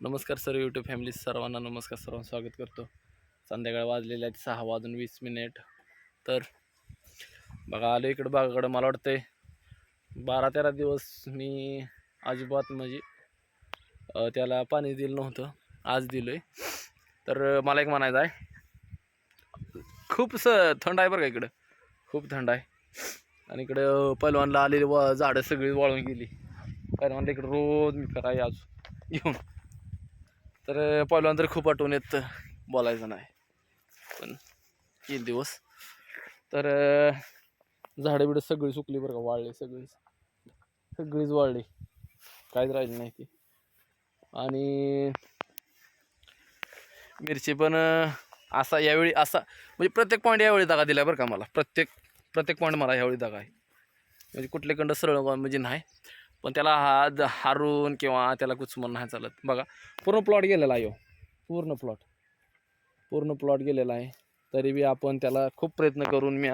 नमस्कार sir YouTube family सर्वांना नमस्कार सर्वांना स्वागत करतो. संध्याकाळ वाजलेले आहेत सहा वाजून वीस मिनिट. तर बघा आलो इकडं बागाकडं मला वाटतंय बारा तेरा दिवस मी अजिबात म्हणजे त्याला पाणी दिलं नव्हतं आज दिलं आहे तर मला एक म्हणायचं आहे खूप स थंड आहे बरं का इकडं. खूप थंड आहे. आणि इकडं पहिलवानला आलेली व झाडं सगळी वाळून गेली. पहिलवानला इकडं रोज मी फिराय आज येऊन. तर पहिलवान तर खूप आठवण येत बोलायचं नाही. पण येईल दिवस. तर झाडं बिडं सगळी सुकली बरं का वाळली सगळीच. सगळीच वाळली. काहीच राहिली नाही ती. आणि मिरची पण असा यावेळी असा म्हणजे प्रत्येक पॉईंट यावेळी दागा दिला बरं का मला. प्रत्येक प्रत्येक पॉईंट मला यावेळी दागा आहे. म्हणजे कुठले कंड सरळ म्हणजे नाही. पण त्याला हा हारून किंवा त्याला कुचमन नाही चालत. बघा पूर्ण प्लॉट गेलेला आहे हो. पूर्ण प्लॉट पूर्ण प्लॉट गेलेला आहे. तरी बी आपण त्याला खूप प्रयत्न करून मी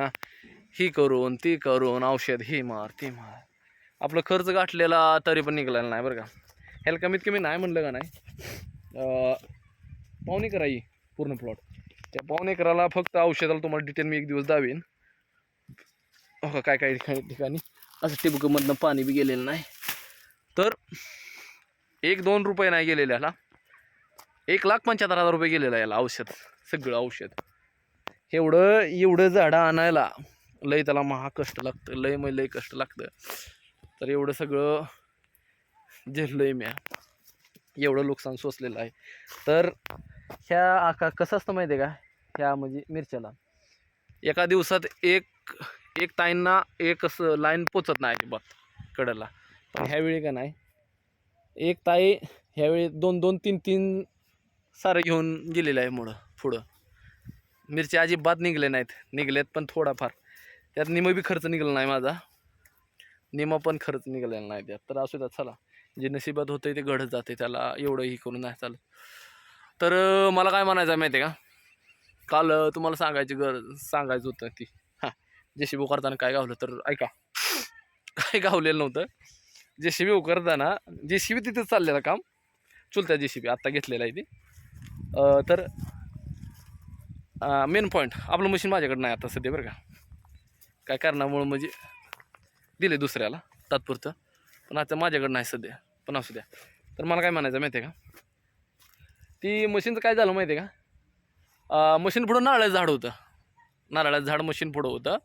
ही करून ती करून औषध ही मार ती मार. आपलं खर्च गाठलेला तरी पण निघालेला नाही बरं का. ह्याला कमीत कमी नाही म्हणलं का नाही? पाहुणे कराई पूर्ण प्लॉट त्या पाहुणे कराला फक्त औषधाला तुम्हाला डिटेल मी एक दिवस दावीन. हो का काय काय ठिकाणी ठिकाणी. असं टिबकमधनं पाणी बी गेलेलं नाही. तर एक दोन रुपये नाही गेलेले याला. एक लाख पंच्याहत्तर हजार रुपये गेलेला याला औषध सगळं औषध. एवढं एवढं झाडं आणायला लय त्याला महा कष्ट लागतं लय मग लय कष्ट लागतं. तर एवढं सगळं झेललंय म्या. एवढं नुकसान सोसलेलं आहे. तर ह्या आका कसं असतं माहिती आहे का? ह्या म्हणजे मिरच्याला. एका दिवसात एक एक ताईंना एक असं लाईन पोचत नाही अजिबात कडेला. ह्यावेळी का नाही? एक ताई ह्यावेळी दोन दोन तीन तीन सारं घेऊन गेलेलं आहे मुळं पुढं. मिरची अजिबात निघले नाहीत. निघलेत पण थोडाफार. त्यात निम बी खर्च निघाला नाही माझा. निमा पण खर्च निघालेला नाही त्यात. तर असू द्या चला. जे नशिबात होतं ते घडत जाते. त्याला एवढंही करून नाही चालत. तर मला काय म्हणायचं आहे माहिती आहे का? काल तुम्हाला सांगायची गरज सांगायचं होतं ती हां जेशी बोकारताना करताना काय गावलं तर ऐका. काय गावलेलं नव्हतं. जे सी बी उकरताना जे सी बी तिथेच चाललेलं काम चुलत्या जे सी बी आत्ता घेतलेलं आहे ते. तर मेन पॉईंट आपलं मशीन माझ्याकडं नाही आता सध्या बरं का. काय कारणामुळं म्हणजे दिले दुसऱ्याला तात्पुरतं. पण आता माझ्याकडं नाही सध्या पण असू द्या. तर मला काय म्हणायचं माहिती आहे का? ती मशीनचं काय झालं माहिती आहे का मशीन पुढं नारळाचं झाड होतं. नारळाचं झाड मशीन पुढं होतं.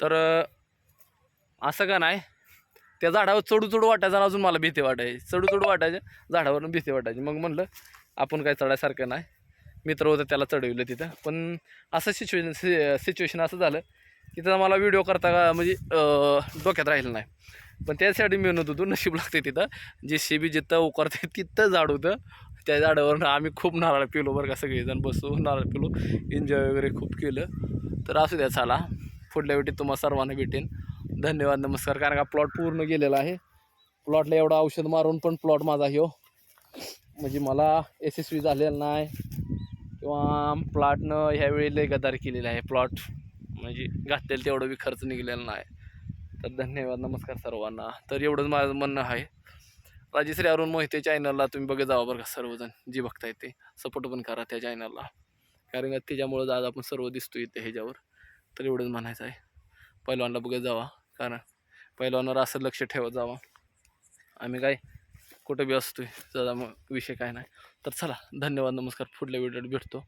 तर असं का नाही त्या झाडावर चढू चढू वाटायचं आणि अजून मला भीती वाटायची. चढू चढू वाटायचं झाडावरून भीती वाटायची. मग म्हणलं आपण काय चढायसारखं नाही. मित्र होतं त्याला चढविलं तिथं. पण असं सिच्युएशन सिच्युएशन असं झालं की त्याचा मला व्हिडिओ करता का म्हणजे डोक्यात राहिलं नाही. पण त्यासाठी मी म्हणत होतो नशीब लागते तिथं. जे शिबी जिथं उकारते तिथं झाड होतं. त्या झाडावरून आम्ही खूप नारळ पिलो बरं का सगळेजण बसू नारळ पिलो. एन्जॉय वगैरे खूप केलं. तर असू द्या चला. पुढल्या वेळी तुम्हाला सर्वांना भेटेन. धन्यवाद नमस्कार. कारण का प्लॉट पूर्ण गेलेला आहे. प्लॉटला एवढं औषध मारून पण प्लॉट माझा हो म्हणजे मला यशस्वी झालेला नाही. किंवा प्लॉटनं ह्यावेळी लय गदार केलेला आहे. प्लॉट म्हणजे घातलेलं तेवढं बी खर्च निघालेला नाही. तर धन्यवाद नमस्कार सर्वांना. तर एवढंच माझं म्हणणं आहे. राजेश्री अरुण मोहिते चॅनलला तुम्ही बघत जावा बरं का सर्वजण. जी बघताय ते. सपोर्ट पण करा त्या चॅनलला कारण का त्याच्यामुळं आज आपण सर्व दिसतो इथे ह्याच्यावर. तर एवढंच म्हणायचं आहे. पहिलवानला बघत जावा. कारण पहिलवानवर असं लक्ष ठेवत जावं. आम्ही काय कुठं बी असतोय त्याचा मग विषय काय नाही. तर चला धन्यवाद नमस्कार. पुढल्या व्हिडिओत भेटतो.